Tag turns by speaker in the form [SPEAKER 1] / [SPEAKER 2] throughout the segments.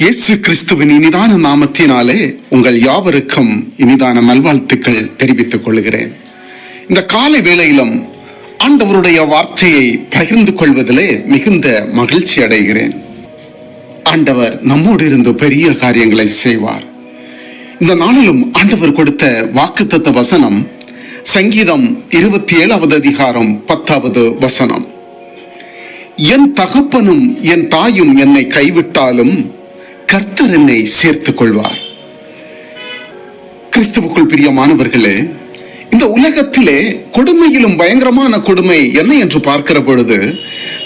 [SPEAKER 1] இயேசு கிறிஸ்துவின் இனிதான நாமத்தினாலே உங்கள் யாவருக்கும் இனிதான நல்வாழ்த்துக்கள் தெரிவித்துக் கொள்கிறேன். இந்த காலை வேளையிலும் ஆண்டவருடைய வார்த்தையை பகிர்ந்து கொள்வதிலே மிகுந்த மகிழ்ச்சி அடைகிறேன். ஆண்டவர் நம்மோடு இருந்து பெரிய காரியங்களை செய்வார். இந்த நாளிலும் ஆண்டவர் கொடுத்த வாக்குத்தத்த வசனம் சங்கீதம் இருபத்தி ஏழாவது அதிகாரம் பத்தாவது வசனம். என் தகப்பனும் என் தாயும் என்னை கைவிட்டாலும் கர்த்தர் என்னை சேர்த்துக் கொள்வார் கிறிஸ்துவுக்குள் பிரியமானவர்களே இந்த உலகத்திலே கொடுமையிலும் பயங்கரமான கொடுமை என்ன என்று பார்க்கிற பொழுது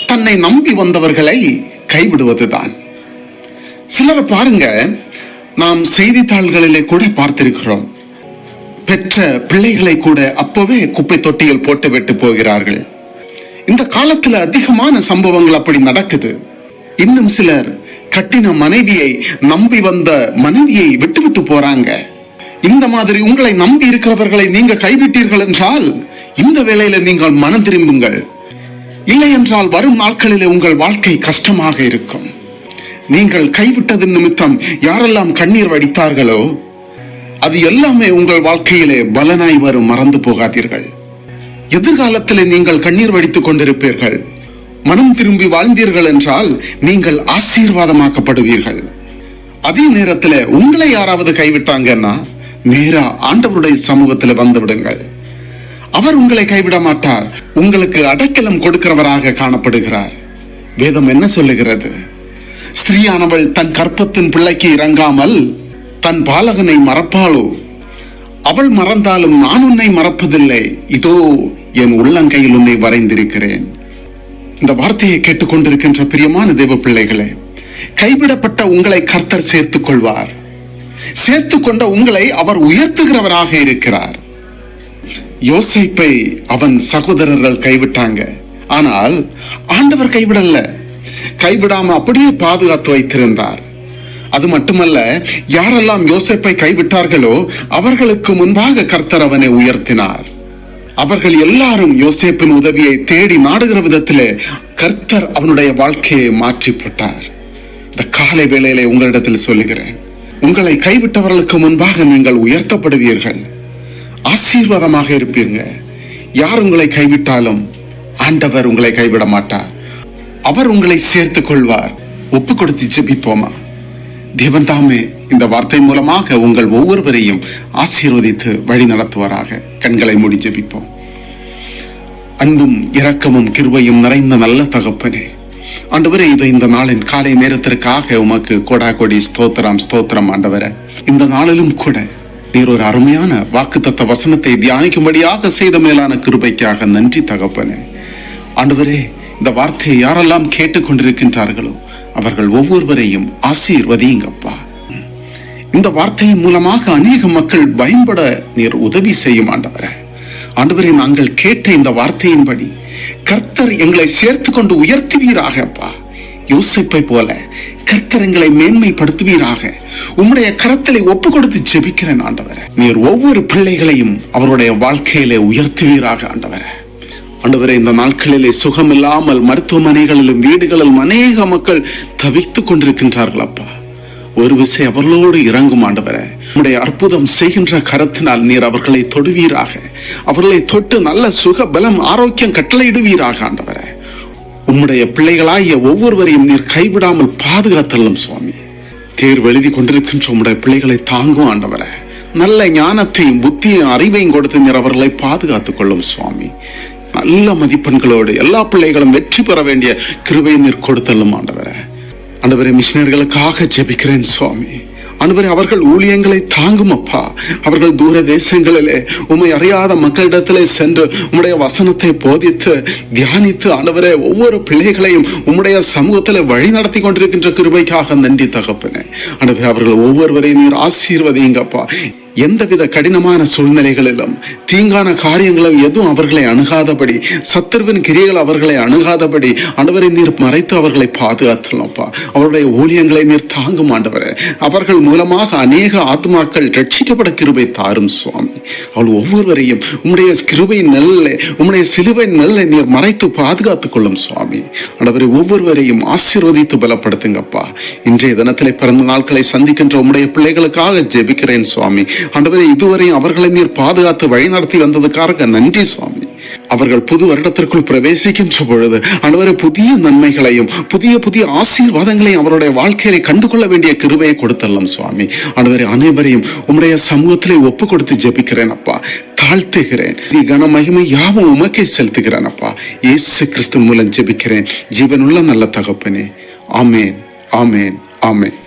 [SPEAKER 1] தன்னை நம்பி வந்தவர்களை கைவிடுவதுதான். சிலரை பாருங்க நாம் செய்தித்தாள்களிலே கூட பார்த்திருக்கிறோம். பெற்ற பிள்ளைகளை கூட அப்பவே குப்பை தொட்டியில் போட்டு விட்டு போகிறார்கள். இந்த காலத்துல அதிகமான சம்பவங்கள் அப்படி நடக்குது. இன்னும் சிலர் கட்டின மனைவியை நம்பி வந்த மனைவியை விட்டு விட்டு போறாங்க. இந்த மாதிரி உங்களை நம்பி இருக்கிறவர்களை நீங்க கைவிட்டீர்கள் என்றால் இந்த வேளையில நீங்கள் மனம் திரும்புங்கள். இல்லை என்றால் வரும் நாட்களிலே உங்கள் வாழ்க்கை கஷ்டமாக இருக்கும். நீங்கள் கைவிட்டது நிமித்தம் யாரெல்லாம் கண்ணீர் வடித்தார்களோ அது எல்லாமே உங்கள் வாழ்க்கையிலே பலனாய் வரும் மறந்து போகாதீர்கள். எதிர்காலத்திலே நீங்கள் கண்ணீர் வடித்துக் கொண்டிருப்பீர்கள். மனம் திரும்பி வாழ்ந்தீர்கள் என்றால் நீங்கள் ஆசீர்வாதமாக்கப்படுவீர்கள். அதே நேரத்தில் உங்களை யாராவது கைவிட்டாங்கன்னா நேரா ஆண்டவருடைய சமூகத்தில் வந்து விடுங்கள். அவர் உங்களை கைவிட மாட்டார். உங்களுக்கு அடைக்கலம் கொடுக்கிறவராக காணப்படுகிறார். வேதம் என்ன சொல்லுகிறது? ஸ்திரீயானவள் தன் கற்பத்தின் பிள்ளைக்கு இறங்காமல் தன் பாலகனை மறப்பாளோ? அவள் மறந்தாலும் நான் உன்னை மறப்பதில்லை. இதோ என் உள்ளங்கையில் உன்னை வரைந்திருக்கிறேன். இந்த வார்த்தையை கேட்டுக்கொண்டிருக்கின்ற பிரியமான தேவ பிள்ளைகளே கைவிடப்பட்ட உங்களை கர்த்தர் சேர்த்துக் கொள்வார் சேர்த்துக் கொண்ட உங்களை அவர் உயர்த்துகிறவராக இருக்கிறார். யோசிப்பை அவன் சகோதரர்கள் கைவிட்டாங்க. ஆனால் ஆண்டவர் கைவிடல. கைவிடாம அப்படியே பாதுகாத்து வைத்திருந்தார். அது மட்டுமல்ல யாரெல்லாம் யோசிப்பை கைவிட்டார்களோ அவர்களுக்கு முன்பாக கர்த்தர் அவனை உயர்த்தினார். அவர்கள் எல்லாரும் யோசேப்பின் உதவியை தேடி நாடுகிற விதத்தில் கர்த்தர் அவனுடைய வாழ்க்கையை மாற்றி போட்டார் இந்த காலை வேளையிலே உங்களிடத்தில் சொல்லுகிறேன். உங்களை கைவிட்டவர்களுக்கு முன்பாக நீங்கள் உயர்த்தப்படுவீர்கள். ஆசீர்வாதமாக இருப்பீங்க. யார் உங்களை கைவிட்டாலும் ஆண்டவர் உங்களை கைவிட மாட்டார் அவர் உங்களை சேர்த்துக் கொள்வார். ஒப்பு கொடுத்து ஜெபிப்போமா? தேவன் தாமே இந்த வார்த்தை மூலமாக உங்கள் ஒவ்வொருவரையும் ஆசீர்வதித்து வழி நடத்துவாராக. கண்களை மூடி ஜபிப்போம். அன்பும் இரக்கமும் கிருபையும் நிறைந்த நல்ல தகப்பனே ஆண்டவரே இது இந்த நாளின் காலை நேரத்திற்காக உமக்கு கோடா கோடி ஸ்தோத்திரம் ஸ்தோத்திரம் ஆண்டவர. இந்த நாளிலும் கூட நீர் ஒரு அருமையான வாக்குத்தத்த வசனத்தை தியானிக்கும்படியாக செய்த மேலான கிருபைக்காக நன்றி தகப்பனே. ஆண்டவரே இந்த வார்த்தையை யாரெல்லாம் கேட்டுக்கொண்டிருக்கின்றார்களோ அவர்கள் ஒவ்வொருவரையும் ஆசீர்வதியுங்கப்பா. இந்த வார்த்தையின் மூலமாக அநேக மக்கள் பயன்பட நீர் உதவி செய்யும் ஆண்டவரை. ஆண்டவரை நாங்கள் கேட்ட இந்த வார்த்தையின்படி கர்த்தர் எங்களை சேர்த்து கொண்டு உயர்த்துவீராகப்பா. யோசிப்பை போல கர்த்தர் எங்களை மேன்மைப்படுத்துவீராக. உம்முடைய கரத்தலை ஒப்பு கொடுத்து ஜெபிக்கிறேன் ஆண்டவரை. நீர் ஒவ்வொரு பிள்ளைகளையும் அவருடைய வாழ்க்கையிலே உயர்த்துவீராக ஆண்டவரே. ஆண்டவரே இந்த நாட்களிலே சுகம் இல்லாமல் மருத்துவமனைகளிலும் வீடுகளிலும் அநேக மக்கள் தவித்துக் கொண்டிருக்கின்றார்கள் அப்பா. ஒரு விசை அவர்களோடு இறங்கும் ஆண்டவரே. உடைய அற்புதம் செய்கின்ற கரத்தினால் நீர் அவர்களை தொடுவீராக. அவர்களை தொட்டு நல்ல சுக பலம் ஆரோக்கியம் கட்டளையிடுவீராக ஆண்டவரே. உம்முடைய பிள்ளைகளாகிய ஒவ்வொருவரையும் நீர் கைவிடாமல் பாதுகாத்தள்ளும் சுவாமி. தேர்வு எழுதி கொண்டிருக்கின்ற உம்முடைய பிள்ளைகளை தாங்கும் ஆண்டவரே. நல்ல ஞானத்தையும் புத்தியையும் அறிவையும் கொடுத்து நீர் அவர்களை பாதுகாத்துக் கொள்ளும் சுவாமி. நல்ல மதிப்பெண்களோடு எல்லா பிள்ளைகளும் வெற்றி பெற வேண்டிய கிருபை நீர் கொடுத்தல்லும் ஆண்டவரே. ஆண்டவரே மிஷினர்களுக்காக ஜெபிக்கிறேன் சுவாமி. ஆண்டவரே அவர்கள் ஊழியங்களை தாங்கும் அப்பா. அவர்கள் தூர தேசங்களிலே உண்மை அறியாத மக்களிடத்திலே சென்று உம்முடைய வசனத்தை போதித்து தியானித்து ஆண்டவரே ஒவ்வொரு பிள்ளைகளையும் உம்முடைய சமூகத்தில் வழி நடத்தி கொண்டிருக்கின்ற கிருபைக்காக நன்றி தகப்பனே. ஆண்டவரே அவர்கள் ஒவ்வொருவரையும் நீர் ஆசீர்வதிங்கப்பா எந்தவித கடினமான சூழ்நிலைகளிலும் தீங்கான காரியங்களும் எதுவும் அவர்களை அணுகாதபடி சத்துருவின் கிரியைகள் அவர்களை அணுகாதபடி ஆண்டவரை நீர் மறைத்து அவர்களை பாதுகாத்தலப்பா அவருடைய ஊழியங்களை நீர் தாங்கும் ஆண்டவரே. அவர்கள் மூலமாக அநேக ஆத்மாக்கள் ரட்சிக்கப்பட கிருபை தாரும் சுவாமி. அவள் ஒவ்வொருவரையும் உம்முடைய கிருபை நெல்ல உம்முடைய சிலுவை நெல்லை நீர் மறைத்து பாதுகாத்துக் கொள்ளும் சுவாமி. ஆண்டவரை ஒவ்வொருவரையும் ஆசீர்வதித்து பலப்படுத்துங்கப்பா. இன்றைய தினத்திலே பிறந்த நாட்களை சந்திக்கின்ற உம்முடைய பிள்ளைகளுக்காக ஜெபிக்கிறேன் சுவாமி. ஆண்டவரே இதுவரை அவர்களை நீர் பாதுகாத்து வழிநடத்தி வந்ததுக்காக நன்றி சுவாமி. அவர்கள் புது வருடத்திற்குள் பிரவேசிக்கின்ற பொழுது ஆண்டவரே புதிய நன்மைகளையும் புதிய புதிய ஆசீர்வாதங்களையும் அவருடைய வாழ்க்கையில கண்டுகொள்ள வேண்டிய கிருபையை கொடுத்தல்லாம் சுவாமி. ஆண்டவரே அனைவரையும் உம்முடைய சமூகத்திலே ஒப்பு கொடுத்து ஜெபிக்கிறேன் அப்பா. தாழ்த்துகிறேன். நீ கன மகிமை யாவும் உமக்கே செலுத்துகிறேன் அப்பா. இயேசு கிறிஸ்து மூலம் ஜெபிக்கிறேன். ஜீவனுள்ள நல்ல தகப்பனே. ஆமேன். ஆமேன். ஆமேன்.